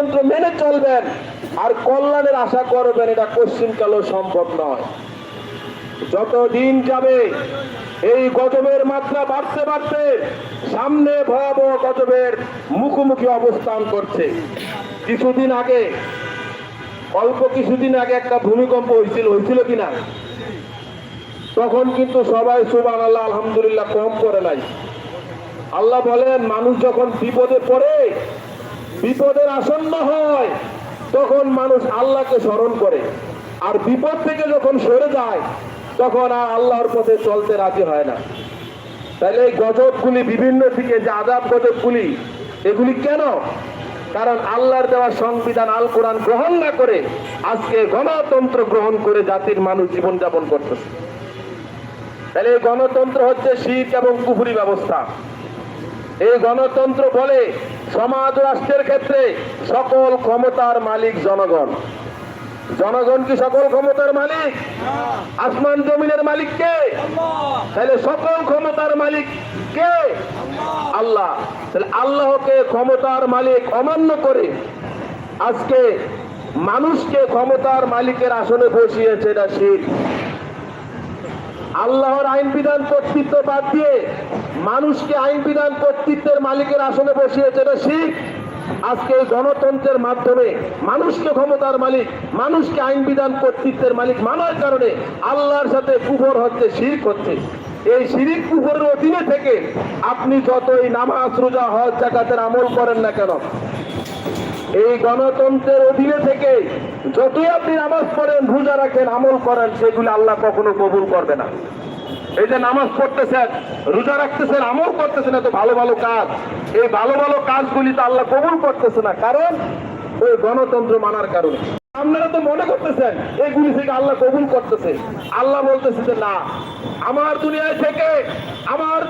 গণতন্ত্র মেনে চলবেন আর কল্যাণের আশা করবেন, এটা কোশ্চিনকালও সম্ভব নয়। যত দিন যাবে এই গজবের মাত্রা বাড়তে বাড়তে সামনে ভয়াবহ গজবের মুখোমুখি অবস্থান করছে। কিছুদিন আগে, অল্প কিছুদিন আগে একটা ভূমিকম্প হয়েছিল হয়েছিল কিনা? তখন কিন্তু সবাই সুবান আল্লাহ আলহামদুলিল্লাহ কম করে নাই। আল্লাহ বলেন, মানুষ যখন বিপদে পড়ে বিপদের আসন্ন হয়, তখন মানুষ আল্লাহকে স্মরণ করে। আর বিপদ থেকে যখন সরে যায়, তখন আর আল্লাহর পথে চলতে রাজি হয় না। তাহলে এই গজবগুলি বিভিন্ন দিকে, যে আজাব গজবগুলি, এগুলি কেন? কারণ আল্লাহর দেওয়া সংবিধান আল কোরআন গ্রহণ না করে আজকে গণতন্ত্র গ্রহণ করে জাতির মানুষ জীবনযাপন করতেছে। তাহলে এই গণতন্ত্র হচ্ছে শিখ এবং কুফুরি ব্যবস্থা। এই গণতন্ত্র বলে সমাজ রাষ্ট্রের ক্ষেত্রে সকল ক্ষমতার মালিক জনগণ। জনগণ কি সকল ক্ষমতার মালিক? আসমান জমিনের মালিক কে? তাহলে সকল ক্ষমতার মালিক কে? আল্লাহ। তাহলে আল্লাহকে ক্ষমতার মালিক অমান্য করে আজকে মানুষকে ক্ষমতার মালিকের আসনে বসিয়েছে এটা শীত আল্লাহর আইন বিধান কর্তৃত্ব বাদ দিয়ে মানুষকে আইন বিধান কর্তৃত্বের মালিকের আসনে বসিয়েছে, এটা শিখ। আজকে এই গণতন্ত্রের মাধ্যমে মানুষকে ক্ষমতার মালিক, মানুষকে আইন বিধান কর্তৃত্বের মালিক মানার কারণে আল্লাহর সাথে কুফর হচ্ছে, শিরিক হচ্ছে। এই শিরিক কুফরের অধীনে থেকে আপনি যতই নামাজ, রোজা, হজ জাকাতের আমল করেন না কেন এই গণতন্ত্রের অধীনে থেকে যতই আপনি নামাজ পড়েন, রোজা রাখেন, আমল করেন, সেগুলি আল্লাহ কখনো কবুল করবে না। এই যে নামাজ পড়তেছেন, রোজা রাখতেছেন, আমল করতেছেন, এত ভালো ভালো কাজ। এই ভালো ভালো কাজগুলি তো আল্লাহ কবুল করতেছে না। কারণ ওই গণতন্ত্র মানার কারণে। আপনারা তো মনে করতেছেন এইগুলি থেকে আল্লাহ কবুল করতেছে। আল্লাহ বলতেছে যে না, আমার দুনিয়ায় থেকে আমার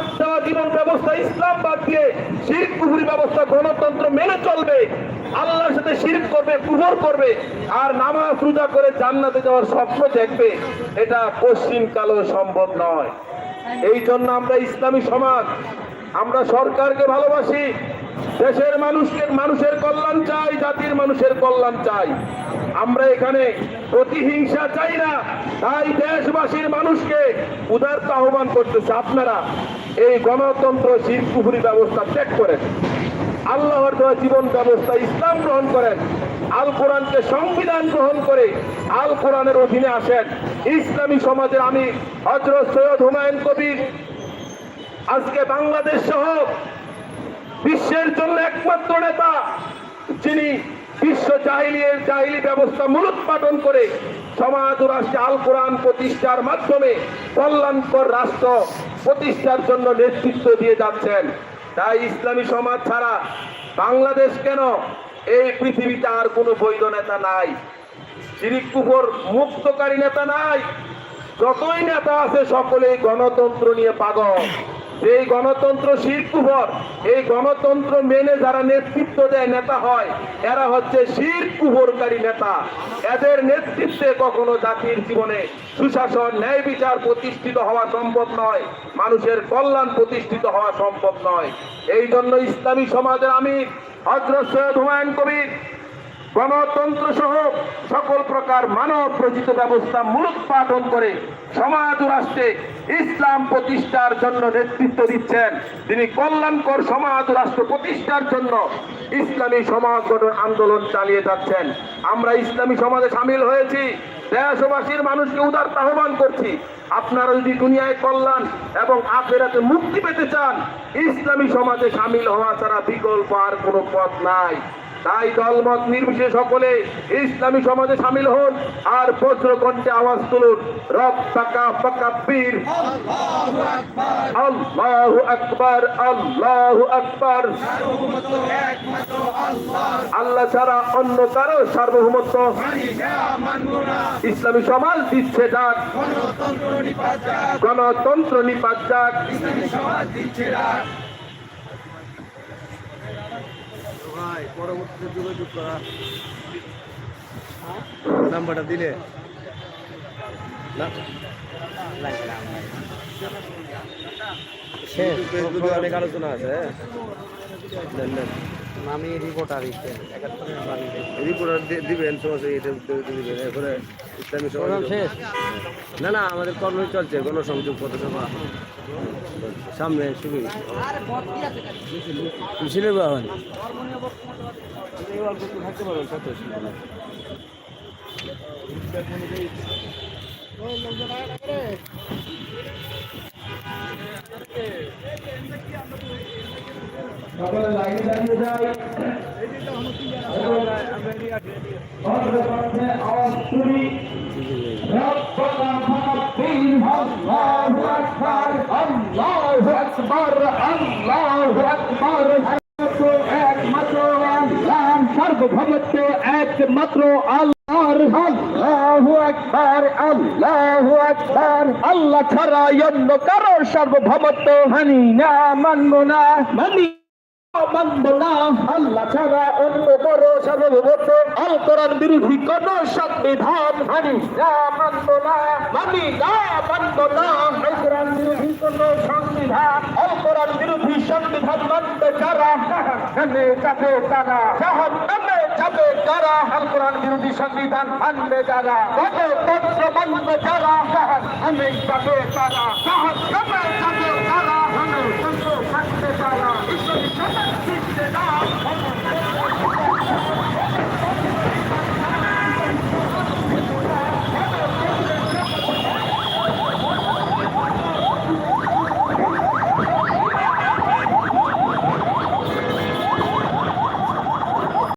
জীবন ব্যবস্থা ইসলাম বাদ দিয়ে কুহুরি ব্যবস্থা গণতন্ত্র মেনে চলবে। আল্লাহর সাথে শিরক করবে কুহর করবে, আর নামাজ রোজা করে জান্নাতে যাওয়ার স্বপ্ন দেখবে, এটা পশ্চিম কালো সম্ভব নয়। এই জন্য আমরা ইসলামী সমাজ, আমরা সরকারকে ভালোবাসি, দেশের মানুষকে, মানুষের কল্যাণ চাই, জাতির মানুষের কল্যাণ চাই। আমরা এখানে প্রতিহিংসা চাই না, তাই দেশবাসীর মানুষকে উদারতা আহ্বান করতেছে। আপনারা এই গণতন্ত্র শিরকুহুরি ব্যবস্থা ত্যাগ করেন। আল্লাহর দেওয়া জীবন ব্যবস্থা ইসলাম গ্রহণ করেন, আল কোরআনকে সংবিধান গ্রহণ করে আল কোরআনের অধীনে আসেন। ইসলামী সমাজের আমি হজরত সৈয়দ হুমায়ুন কবির, আজকে বাংলাদেশ সহ বিশ্বের জন্য একমাত্র নেতা, যিনি বিশ্ব জাহিলিয়ের জাহিলি ব্যবস্থা মূলোৎপাটন করে সমাজ রাষ্ট্রে আল কোরআন প্রতিষ্ঠার মাধ্যমে কল্যাণকর রাষ্ট্র প্রতিষ্ঠার জন্য নেতৃত্ব দিয়ে যাচ্ছেন। তাই ইসলামী সমাজ ছাড়া বাংলাদেশ কেন এই পৃথিবীতে আর কোনো বৈধ নেতা নাই? শিরিক মুক্তকারী নেতা নাই? যতই নেতা আছে, সকলেই গণতন্ত্র নিয়ে পাগল। এই গণতন্ত্র শিরকুভর এই গণতন্ত্র মেনে যারা নেতৃত্ব দেয় নেতা হয়, এরা হচ্ছে শিরকুভরকারী নেতা। এদের নেতৃত্বে কখনো জাতির জীবনে সুশাসন, ন্যায় বিচার প্রতিষ্ঠিত হওয়া সম্ভব নয়। মানুষের কল্যাণ প্রতিষ্ঠিত হওয়া সম্ভব নয়। এই জন্য ইসলামী সমাজের আমি হজরত সৈয়দ হুমায়ুন কবির গণতন্ত্র সহ সকল প্রকার মানব প্রচিত ব্যবস্থা মূলোৎপাটন করে সমাজ রাষ্ট্রে ইসলাম প্রতিষ্ঠার জন্য নেতৃত্ব দিচ্ছেন। তিনি কল্যাণকর সমাজ রাষ্ট্র প্রতিষ্ঠার জন্য ইসলামী সমাজ গঠন আন্দোলন চালিয়ে যাচ্ছেন। আমরা ইসলামী সমাজে সামিল হয়েছি। দেশবাসীর মানুষকে উদার আহ্বান করছি। আপনারা যদি দুনিয়ায় কল্যাণ এবং আখেরাতে মুক্তি পেতে চান, ইসলামী সমাজে সামিল হওয়া ছাড়া বিকল্প আর কোনো পথ নাই। তাই দলমত নির্বিশেষে সকলে ইসলামী সমাজে সামিল হন আর বজ্র কণ্ঠে আওয়াজ তুলুন। রব পাকা পাকা আল্লাহু আকবার আকবার। আল্লাহ ছাড়া অন্য কারও সার্বভৌমত্ব ইসলামী সমাজ দিচ্ছে যাক। গণতন্ত্র নিপাত যাক। ভাই পরবর্তীতে যোগাযোগ করা। নাম্বারটা দিলে। অনেক আলোচনা আছে হ্যাঁ? আমি রিপোর্টার রিপোর্টার দিবেন সমস্যা এটা দিবেন। এরপরে ইসলামী সমাজ শেষ। না না আমাদের কর্ম চলছে গণসংযোগ পথসভা। সামনে শুরু। মিছিলে বা থাকতে পারবেন কত অসুবিধা নেই। সকলে লাইনে দাঁড়িয়ে যায় আওয়াজ শুনি সর্বভগত একমাত্র আল্লাহর আল্লাহু আকবার আল্লাহু আকবার আল্লাহ ছাড়া অন্য কারোর সর্বভৌমত্ব হানি না, মানব না। মানি আল্লাহ ছাড়া অন্য বড় সার্বভৌমত্ব আল কোরআন বিরোধী কোন সংবিধান মানি না মানব না মানি না মানব না আল কোরআন বিরোধী কোন সংবিধান আল কোরআন বিরোধী সংবিধান মানবে যারা জাহান্নামে যাবে তারা জাহান্নামে যাবে যারা আল কোরআন বিরোধী সংবিধান মানবে যারা গণতন্ত্র মানবে যারা জাহান্নামে যাবে তারা